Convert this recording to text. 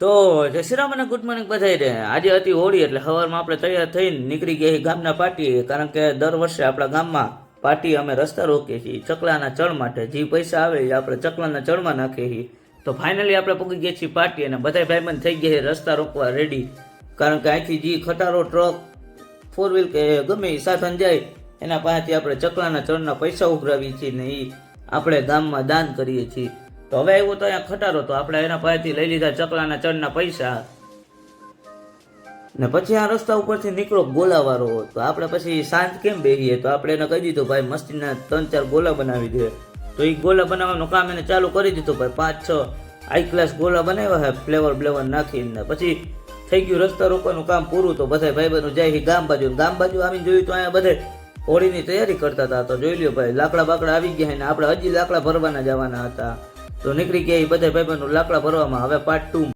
તો જય શ્રી રામ અને ગુડ મોર્નિંગ બધાય રે. આજે હતી હોળી એટલે સવારમાં આપણે તૈયાર થઈને નીકળી ગયા ગામના પાર્ટીએ કારણ કે દર વર્ષે આપણા ગામમાં પાર્ટી અમે રસ્તા રોકીએ છીએ. ચકલાના ચણ માટે જે પૈસા આવે એ આપણે ચકલાના ચણમાં નાખીએ છીએ. તો ફાઇનલી આપણે પૂગી ગયા છીએ પાર્ટી અને બધા ભાઈબંધ થઈ ગયા રસ્તા રોકવા રેડી કારણ કે અહીંથી જે ખટારો ટ્રક ફોર વ્હીલ કે ગમે એ સાધન જાય, એના પાસેથી આપણે ચકલાના ચણના પૈસા ઉઘરાવીએ છીએ ને એ આપણે ગામમાં દાન કરીએ છીએ. તો હવે આવ્યો તો અહીંયા ખટારો, તો આપણે એના પાસેથી લઈ લીધા ચકલાના ચણના પૈસા. ને પછી આ રસ્તા ઉપરથી નીકળો ગોલાવાળો તો આપણે પછી શાંત કેમ બેહીએ? તો આપણે એને કહી દીધું, ભાઈ, મસ્તીના ત્રણ ચાર ગોલા બનાવી દે. તો એ ગોલા બનાવવાનું કામ એને ચાલુ કરી દીધું, ભાઈ, પાંચ, છ. આઈ ક્લાસ ગોલા બનાવ્યા હે ફ્લેવર બ્લેવર નાખીને પછી થઈ ગયું રસ્તા રોકવાનું કામ પૂરું, તો બધા ભાઈ બંધુ જાય ગામ બાજુ. ગામ બાજુ આવીને જોયું તો અહીંયા બધે હોળીની તૈયારી કરતા હતા. તો જોઈ લ્યો ભાઈ લાકડા બાકડા આવી ગયા ને આપણે હજી લાકડા ભરવાના જવાના હતા. તો નીકળી ગયા એ બધા ભાઈ બંધુ લાકડા ભરવામાં. હવે પાર્ટ ટુ